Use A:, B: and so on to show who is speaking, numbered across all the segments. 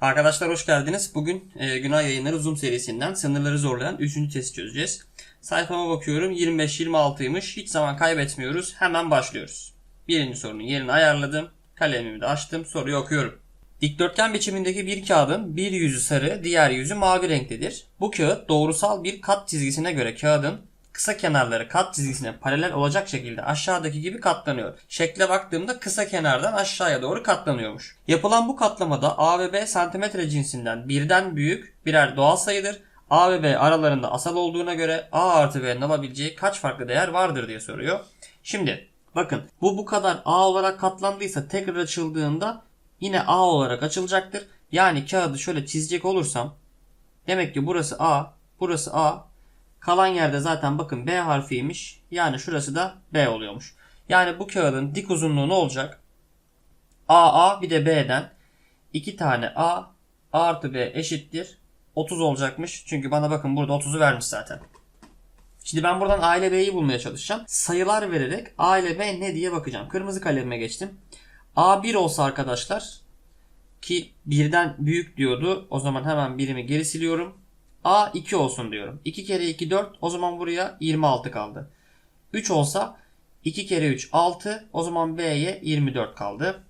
A: Arkadaşlar hoş geldiniz. Bugün e, Günah Yayınları Zoom serisinden sınırları zorlayan 3. testi çözeceğiz. Sayfama bakıyorum 25-26'ymış. Hiç zaman kaybetmiyoruz. Hemen başlıyoruz. Birinci sorunun yerini ayarladım. Kalemimi de açtım. Soruyu okuyorum. Dikdörtgen biçimindeki bir kağıdın bir yüzü sarı, diğer yüzü mavi renktedir. Bu kağıt doğrusal bir kat çizgisine göre kağıdın kısa kenarları kat çizgisine paralel olacak şekilde aşağıdaki gibi katlanıyor. Şekle baktığımda kısa kenardan aşağıya doğru katlanıyormuş. Yapılan bu katlamada A ve B santimetre cinsinden birden büyük birer doğal sayıdır. A ve B aralarında asal olduğuna göre A artı B'nin alabileceği kaç farklı değer vardır diye soruyor. Şimdi bakın bu bu kadar A olarak katlandıysa tekrar açıldığında yine A olarak açılacaktır. Yani kağıdı şöyle çizecek olursam demek ki burası A, burası A, Kalan yerde zaten bakın B harfiymiş. Yani şurası da B oluyormuş. Yani bu kağıdın dik uzunluğu ne olacak? AA bir de B'den 2 tane A, artı B eşittir. 30 olacakmış. Çünkü bana bakın burada 30'u vermiş zaten. Şimdi ben buradan A ile B'yi bulmaya çalışacağım. Sayılar vererek A ile B ne diye bakacağım. Kırmızı kalemime geçtim. A 1 olsa arkadaşlar ki birden büyük diyordu. O zaman hemen birimi geri siliyorum. A 2 olsun diyorum. 2 kere 2 4 o zaman buraya 26 kaldı. 3 olsa 2 kere 3 6 o zaman B'ye 24 kaldı.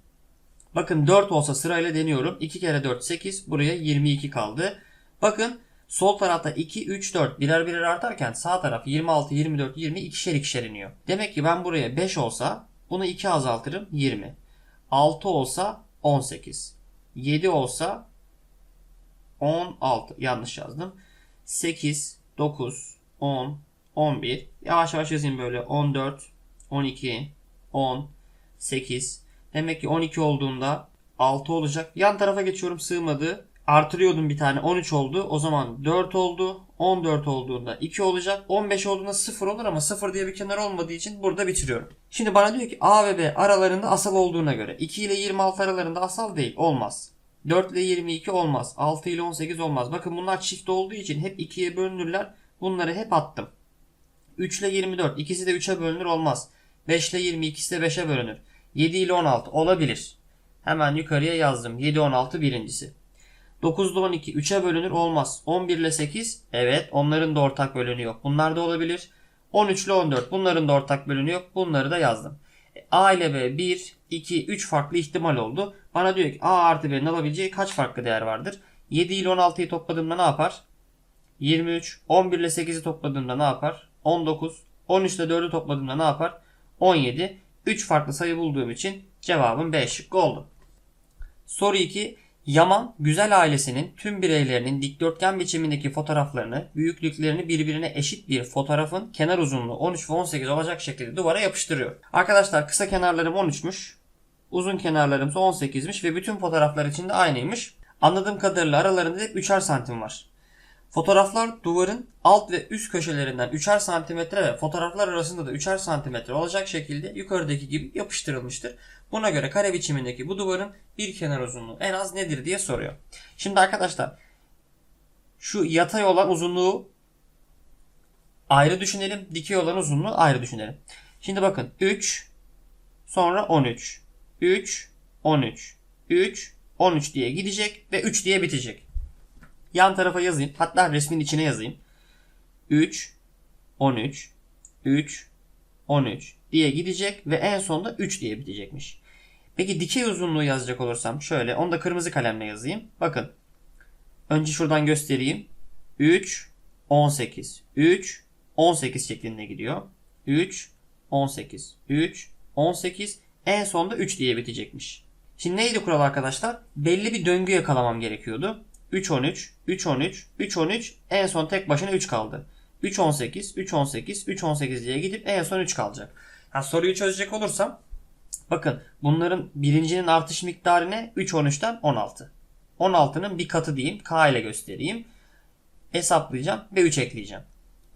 A: Bakın 4 olsa sırayla deniyorum. 2 kere 4 8 buraya 22 kaldı. Bakın sol tarafta 2 3 4 birer birer artarken sağ taraf 26 24 20 ikişer ikişer iniyor. Demek ki ben buraya 5 olsa bunu 2 azaltırım 20. 6 olsa 18. 7 olsa 16 yanlış yazdım. 8, 9, 10, 11. Yavaş yavaş yazayım böyle. 14, 12, 10, 8. Demek ki 12 olduğunda 6 olacak. Yan tarafa geçiyorum sığmadı. Artırıyordum bir tane 13 oldu. O zaman 4 oldu. 14 olduğunda 2 olacak. 15 olduğunda 0 olur ama 0 diye bir kenar olmadığı için burada bitiriyorum. Şimdi bana diyor ki A ve B aralarında asal olduğuna göre 2 ile 26 aralarında asal değil. Olmaz. 4 ile 22 olmaz. 6 ile 18 olmaz. Bakın bunlar çift olduğu için hep 2'ye bölünürler. Bunları hep attım. 3 ile 24 ikisi de 3'e bölünür olmaz. 5 ile 20 ikisi de 5'e bölünür. 7 ile 16 olabilir. Hemen yukarıya yazdım. 7 16 birincisi. 9 ile 12 3'e bölünür olmaz. 11 ile 8 evet onların da ortak bölünü yok. Bunlar da olabilir. 13 ile 14 bunların da ortak bölünü yok. Bunları da yazdım. A ile B 1, 2, 3 farklı ihtimal oldu. Bana diyor ki A artı B'nin alabileceği kaç farklı değer vardır? 7 ile 16'yı topladığımda ne yapar? 23. 11 ile 8'i topladığımda ne yapar? 19. 13 ile 4'ü topladığımda ne yapar? 17. 3 farklı sayı bulduğum için cevabım B şıkkı oldu. Soru 2. Yaman, Güzel ailesinin tüm bireylerinin dikdörtgen biçimindeki fotoğraflarını, büyüklüklerini birbirine eşit bir fotoğrafın kenar uzunluğu 13 ve 18 olacak şekilde duvara yapıştırıyor. Arkadaşlar kısa kenarlarım 13'müş, uzun kenarlarım 18'miş ve bütün fotoğraflar için de aynıymış. Anladığım kadarıyla aralarında hep 3'er santim var. Fotoğraflar duvarın alt ve üst köşelerinden 3'er santimetre ve fotoğraflar arasında da 3'er santimetre olacak şekilde yukarıdaki gibi yapıştırılmıştır. Buna göre kare biçimindeki bu duvarın bir kenar uzunluğu en az nedir diye soruyor. Şimdi arkadaşlar şu yatay olan uzunluğu ayrı düşünelim. Dikey olan uzunluğu ayrı düşünelim. Şimdi bakın 3 sonra 13 3 13 3 13 diye gidecek ve 3 diye bitecek. Yan tarafa yazayım. Hatta resmin içine yazayım. 3 13 3 13 diye gidecek ve en sonunda 3 diye bitecekmiş. Peki dikey uzunluğu yazacak olursam şöyle onu da kırmızı kalemle yazayım. Bakın. Önce şuradan göstereyim. 3 18 3 18 şeklinde gidiyor. 3 18 3 18 en sonunda 3 diye bitecekmiş. Şimdi neydi kural arkadaşlar? Belli bir döngü yakalamam gerekiyordu. 3 13 3 13 3 13 en son tek başına 3 kaldı. 3 18 3 18 3 18 diye gidip en son 3 kalacak. Ha, soruyu çözecek olursam bakın bunların birincinin artış miktarı ne? 3 13'ten 16. 16'nın bir katı diyeyim. K ile göstereyim. Hesaplayacağım ve 3 ekleyeceğim.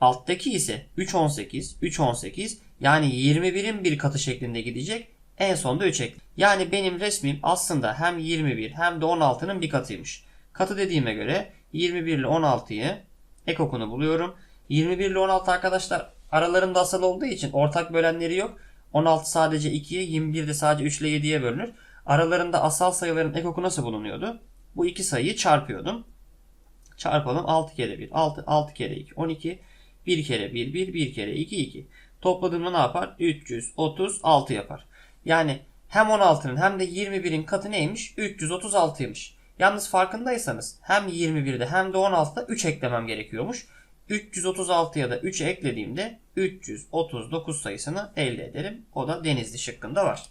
A: Alttaki ise 3 18 3 18 yani 21'in bir katı şeklinde gidecek. En sonda 3 ek. Yani benim resmim aslında hem 21 hem de 16'nın bir katıymış. Katı dediğime göre 21 ile 16'yı ek okunu buluyorum. 21 ile 16 arkadaşlar aralarında asal olduğu için ortak bölenleri yok. 16 sadece 2'ye 21 de sadece 3 ile 7'ye bölünür. Aralarında asal sayıların ek oku nasıl bulunuyordu? Bu iki sayıyı çarpıyordum. Çarpalım 6 kere 1. 6, 6 kere 2. 12. 1 kere 1. 1. 1 kere 2. 2. Topladığımda ne yapar? 336 yapar. Yani hem 16'nın hem de 21'in katı neymiş? 336'ymış. Yalnız farkındaysanız hem 21'de hem de 16'da 3 eklemem gerekiyormuş. 336'ya da 3 eklediğimde 339 sayısını elde ederim. O da denizli şıkkında var.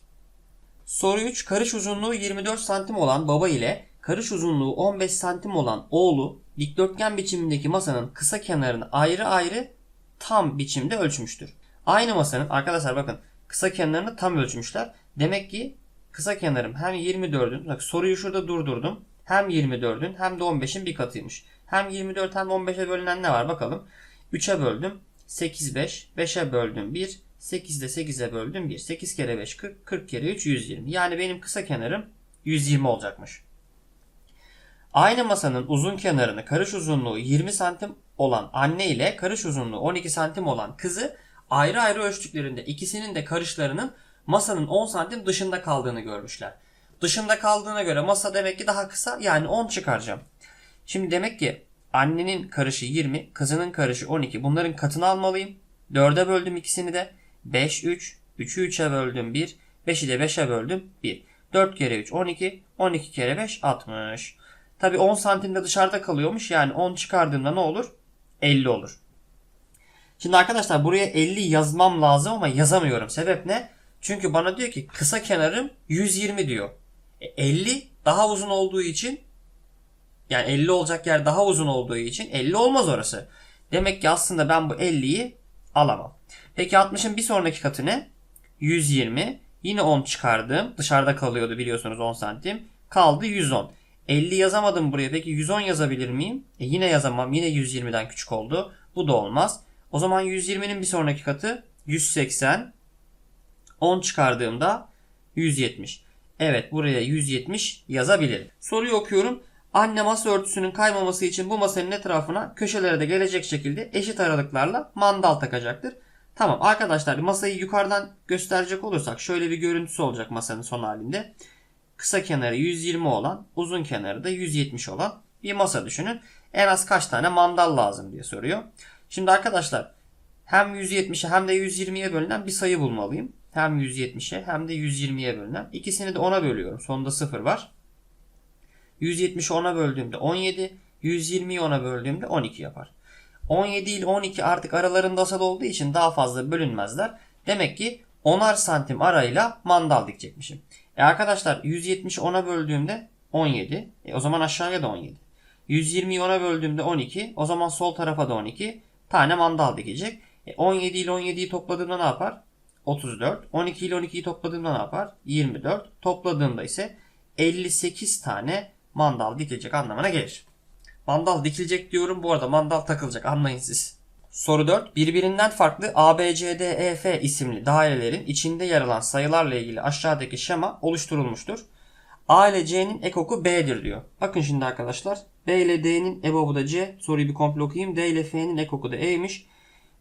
A: Soru 3. Karış uzunluğu 24 santim olan baba ile karış uzunluğu 15 santim olan oğlu dikdörtgen biçimindeki masanın kısa kenarını ayrı ayrı tam biçimde ölçmüştür. Aynı masanın arkadaşlar bakın kısa kenarını tam ölçmüşler. Demek ki kısa kenarım hem 24'ün bak soruyu şurada durdurdum. Hem 24'ün hem de 15'in bir katıymış. Hem 24 hem de 15'e bölünen ne var bakalım. 3'e böldüm. 8 5. 5'e böldüm 1. 8 de 8'e böldüm 1. 8 kere 5 40. 40 kere 3 120. Yani benim kısa kenarım 120 olacakmış. Aynı masanın uzun kenarını karış uzunluğu 20 santim olan anne ile karış uzunluğu 12 santim olan kızı ayrı ayrı ölçtüklerinde ikisinin de karışlarının masanın 10 santim dışında kaldığını görmüşler. Dışında kaldığına göre masa demek ki daha kısa yani 10 çıkaracağım. Şimdi demek ki annenin karışı 20, kızının karışı 12. Bunların katını almalıyım. 4'e böldüm ikisini de. 5, 3. 3'ü 3'e böldüm 1. 5'i de 5'e böldüm 1. 4 kere 3 12. 12 kere 5 60. Tabi 10 santimde dışarıda kalıyormuş. Yani 10 çıkardığımda ne olur? 50 olur. Şimdi arkadaşlar buraya 50 yazmam lazım ama yazamıyorum. Sebep ne? Çünkü bana diyor ki kısa kenarım 120 diyor. E 50 daha uzun olduğu için yani 50 olacak yer daha uzun olduğu için 50 olmaz orası. Demek ki aslında ben bu 50'yi alamam. Peki 60'ın bir sonraki katı ne? 120. Yine 10 çıkardım. Dışarıda kalıyordu biliyorsunuz 10 santim. Kaldı 110. 50 yazamadım buraya. Peki 110 yazabilir miyim? E yine yazamam. Yine 120'den küçük oldu. Bu da olmaz. O zaman 120'nin bir sonraki katı 180. 10 çıkardığımda 170. Evet buraya 170 yazabilirim. Soruyu okuyorum. Anne masa örtüsünün kaymaması için bu masanın etrafına köşelere de gelecek şekilde eşit aralıklarla mandal takacaktır. Tamam arkadaşlar masayı yukarıdan gösterecek olursak şöyle bir görüntüsü olacak masanın son halinde. Kısa kenarı 120 olan uzun kenarı da 170 olan bir masa düşünün. En az kaç tane mandal lazım diye soruyor. Şimdi arkadaşlar hem 170'e hem de 120'ye bölünen bir sayı bulmalıyım. Hem 170'e hem de 120'ye bölünen. İkisini de 10'a bölüyorum. Sonunda 0 var. 170'i 10'a böldüğümde 17, 120'yi 10'a böldüğümde 12 yapar. 17 ile 12 artık aralarında asal olduğu için daha fazla bölünmezler. Demek ki 10'ar santim arayla mandal dikecekmişim. E arkadaşlar 170'i 10'a böldüğümde 17. E o zaman aşağıya da 17. 120'yi 10'a böldüğümde 12. O zaman sol tarafa da 12 tane mandal dikecek. E 17 ile 17'yi topladığımda ne yapar? 34. 12 ile 12'yi topladığımda ne yapar? 24. Topladığımda ise 58 tane mandal dikilecek anlamına gelir. Mandal dikilecek diyorum. Bu arada mandal takılacak. Anlayın siz. Soru 4. Birbirinden farklı A, B, C, D, E, F isimli dairelerin içinde yer alan sayılarla ilgili aşağıdaki şema oluşturulmuştur. A ile C'nin ekoku B'dir diyor. Bakın şimdi arkadaşlar. B ile D'nin ebobu da C. Soruyu bir komple okuyayım. D ile F'nin ekoku da E'ymiş.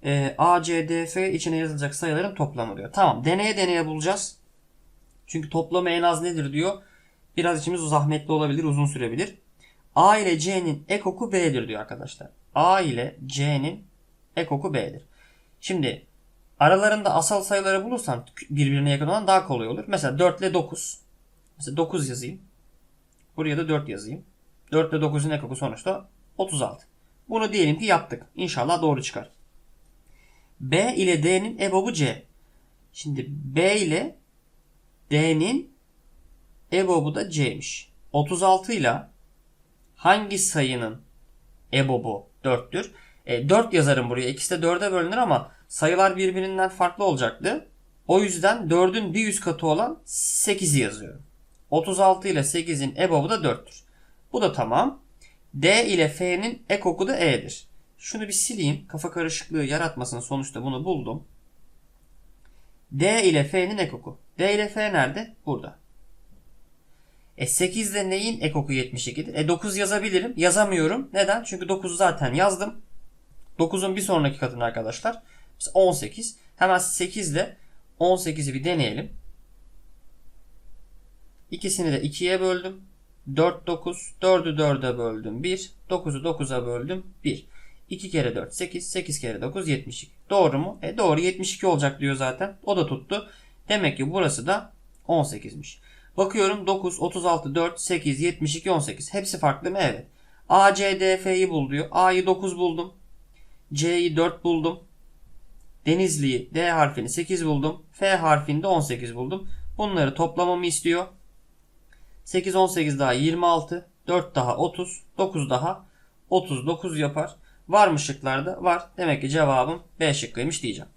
A: E, A, C, D, F içine yazılacak sayıların toplamı diyor. Tamam. Deneye deneye bulacağız. Çünkü toplamı en az nedir diyor. Biraz içimiz zahmetli olabilir, uzun sürebilir. A ile C'nin ekoku B'dir diyor arkadaşlar. A ile C'nin ekoku B'dir. Şimdi aralarında asal sayıları bulursan birbirine yakın olan daha kolay olur. Mesela 4 ile 9. Mesela 9 yazayım. Buraya da 4 yazayım. 4 ile 9'un ekoku sonuçta 36. Bunu diyelim ki yaptık. İnşallah doğru çıkar. B ile D'nin ebobu C. Şimdi B ile D'nin ebobu da C'miş. 36 ile hangi sayının ebobu 4'tür? E, 4 yazarım buraya. İkisi de 4'e bölünür ama sayılar birbirinden farklı olacaktı. O yüzden 4'ün bir üst katı olan 8'i yazıyorum. 36 ile 8'in ebobu da 4'tür. Bu da tamam. D ile F'nin ekoku da E'dir. Şunu bir sileyim. Kafa karışıklığı yaratmasın. Sonuçta bunu buldum. D ile F'nin ekoku. D ile F nerede? Burada. E 8 de neyin ekoku 72'dir? E 9 yazabilirim. Yazamıyorum. Neden? Çünkü 9'u zaten yazdım. 9'un bir sonraki katını arkadaşlar. 18. Hemen 8 ile 18'i bir deneyelim. İkisini de 2'ye böldüm. 4 9. 4'ü 4'e böldüm 1. 9'u 9'a böldüm 1. 2 kere 4 8. 8 kere 9 72. Doğru mu? E doğru 72 olacak diyor zaten. O da tuttu. Demek ki burası da 18'miş. Bakıyorum 9, 36, 4, 8, 72, 18. Hepsi farklı mı? Evet. A, C, D, F'yi bul diyor. A'yı 9 buldum. C'yi 4 buldum. Denizli'yi D harfini 8 buldum. F harfini de 18 buldum. Bunları toplamamı istiyor. 8 18 daha 26. 4 daha 30. 9 daha 39 yapar. Var mı şıklarda? Var. Demek ki cevabım B şıkkıymış diyeceğim.